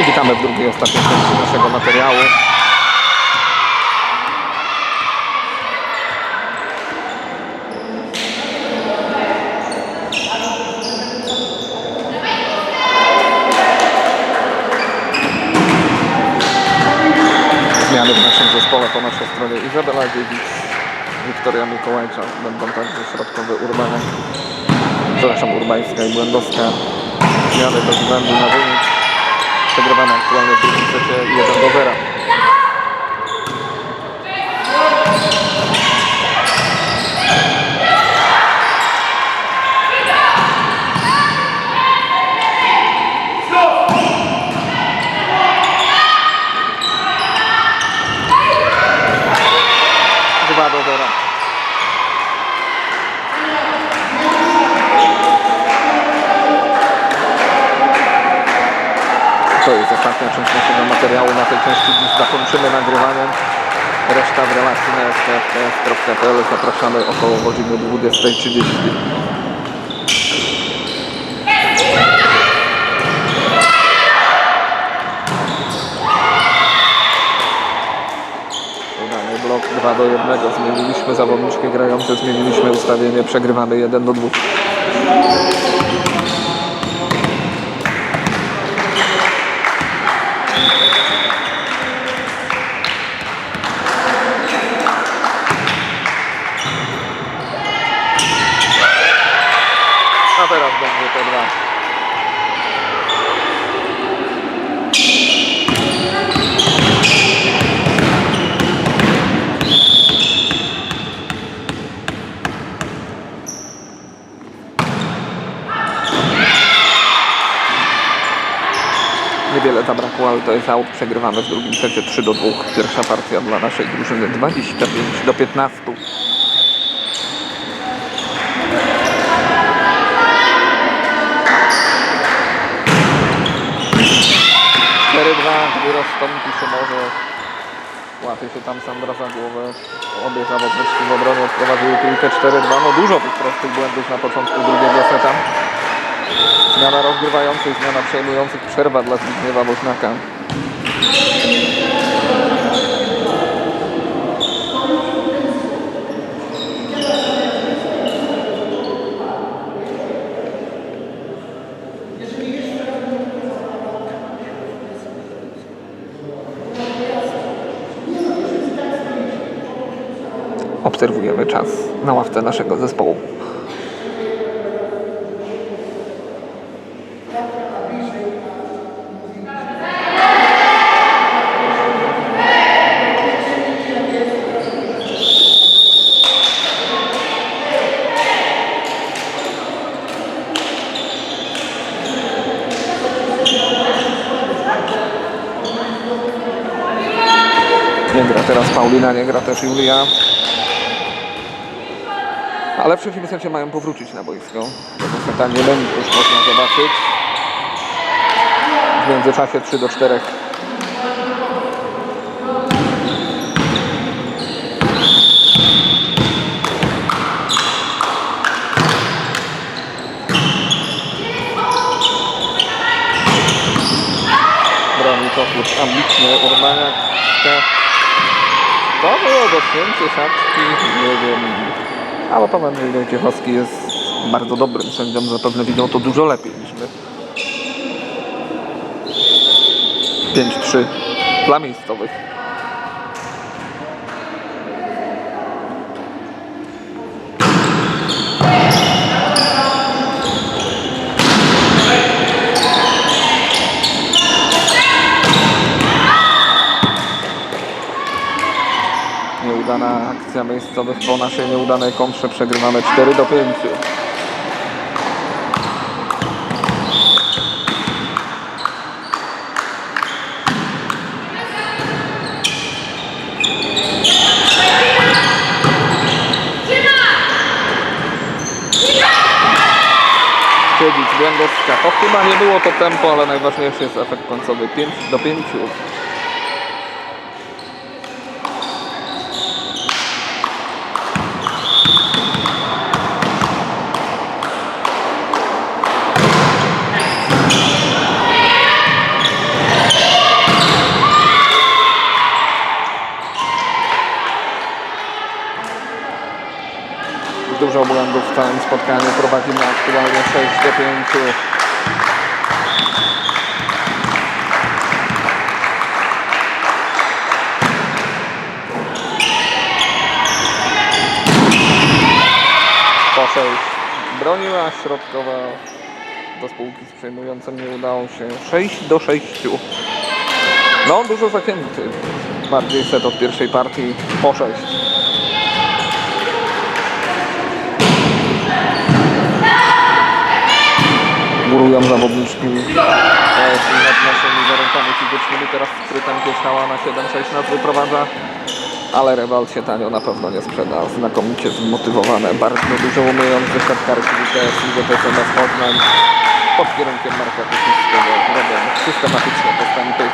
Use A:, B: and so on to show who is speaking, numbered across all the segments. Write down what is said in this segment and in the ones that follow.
A: I witamy w drugiej, ostatniej części naszego materiału. Zmiany w naszym zespole po naszej stronie Izabela Dziedzic, Wiktoria Mikołajczak, będą także środkowy Urbanek, przepraszam, Urbańska i Błędowska. Zmiany bez względu na wynik. Przegrywamy aktualnie w drugim secie 1 do 0. Dwa do zera. To jest ostatnia część naszego materiału. Na tej części dziś zakończymy nagrywanie. Reszta w relacji na sktf.pl. Zapraszamy około godziny 20.30. Udany blok 2 do 1. Zmieniliśmy zawodniczki grające, zmieniliśmy ustawienie. Przegrywamy 1 do 2. A teraz będzie to 2. Niewiele zabrakło, ale to jest out. W drugim secie 3 do 2. Pierwsza partia dla naszej drużyny 25 do 15. gdy rozstąpi Szymorze. Łapie się tam Sandra za głowę. Obie zawodniczki w obronie odprowadziły piłkę 4-2. No dużo tych prostych błędów na początku drugiego seta. Zmiana rozgrywających, zmiana przejmujących, przerwa dla Zbigniewa Woźniaka. Obserwujemy czas na ławce naszego zespołu. Nie gra teraz Paulina, nie gra też Julia. Ale w trzecim secie mają powrócić na boisko. Tego seta nie będzie już można zobaczyć. W międzyczasie 3 do 4. Broni Kochut ambitnie, Urbaniak. To było dotknięcie siatki, nie wiem. Ale Andrzej Wojciechowski jest bardzo dobrym sędzią, zapewne widzą to dużo lepiej niż my. 5-3 dla miejscowych. Akcja miejscowych po naszej nieudanej kontrze przegrywamy 4 do 5. Siedzić, Błędowska. To chyba nie było to tempo, ale najważniejszy jest efekt końcowy. 5 do 5. całym spotkaniu. Prowadzimy aktualnie 6 do 5. Po 6 broniła środkowa do spółki z przejmującym nie udało się 6 do 6 no dużo zacięty bardziej set od pierwszej partii po 6 górują zawodniczki e, nad naszymi warunkami fizycznymi teraz skrytem Pieszała na 7-6 nas wyprowadza ale rywal się tanio na pewno nie sprzeda. Znakomicie zmotywowane, bardzo dużo umiejące siatkarki WTS i WTS Poznań pod kierunkiem Marka Kuchnickiego robią systematyczne postępy.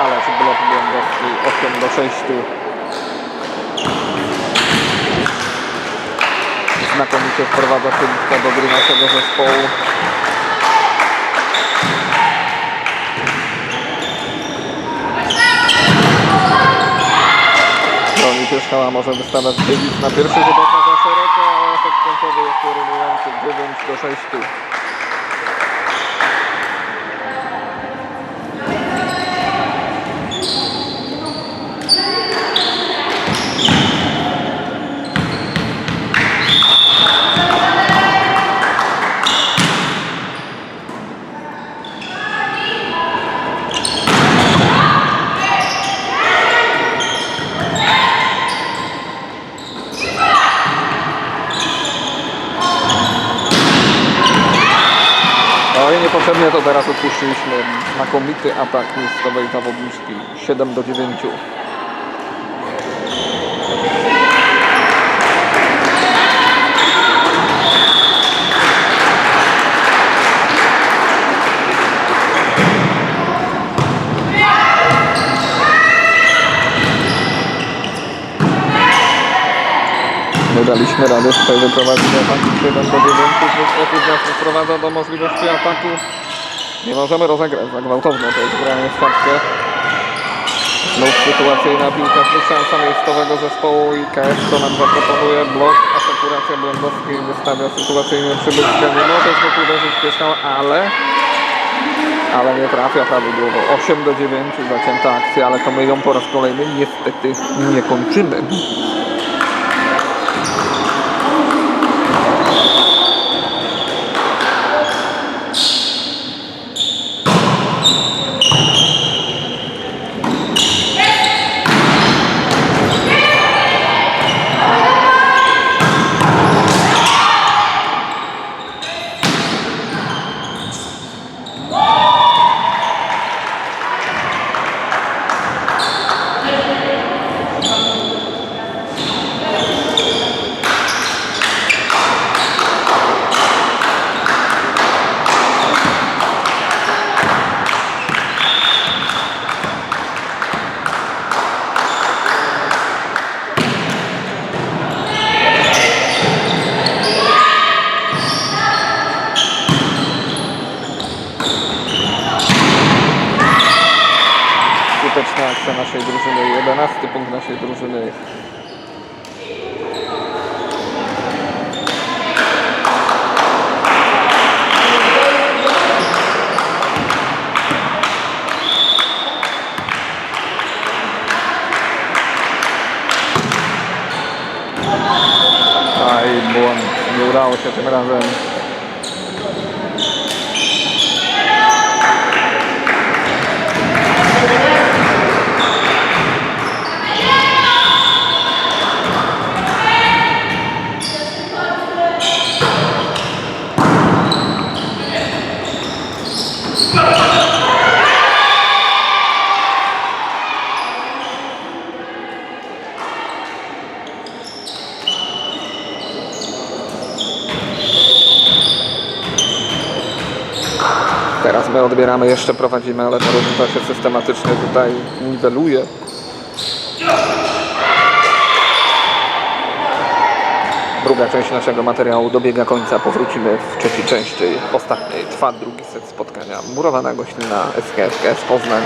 A: Ależ blok Błędowski 8 do 6. Znakomicie wprowadza Filipa do gry naszego zespołu. Broni Pieszkała może wystawiać Davis na pierwszy rzut oka za szeroko, a efekt końcowy jest piorunujący 9 do 6. I niepotrzebnie to teraz odpuściliśmy. Znakomity atak miejscowej zawodniczki 7 do 9. daliśmy radę tutaj wyprowadzić atak 7 do 9. Znów nas wprowadza do możliwości ataku. Nie możemy rozegrać za gwałtowne, to jest granie w siatkę. Znów sytuacyjna piłka, znów szansa miejscowego zespołu i KS to nam zaproponuje blok, asekuracja Błędowskiej wystawia sytuacyjnie przybyskę. Nie może znów uderzyć Pieszała, ale ale nie trafia prawidłowo. 8 do 9 zacięta akcja, ale to my ją po raz kolejny niestety nie kończymy. Akcja naszej drużyny. 11 punkt naszej drużyny. Aj, błąd. Nie udało się tym razem. Teraz my odbieramy, jeszcze prowadzimy, ale ta różnica się systematycznie tutaj niweluje. Druga część naszego materiału dobiega końca. Powrócimy w trzeciej części, ostatniej. Trwa drugi set spotkania murowanego Ślina SKFS Poznań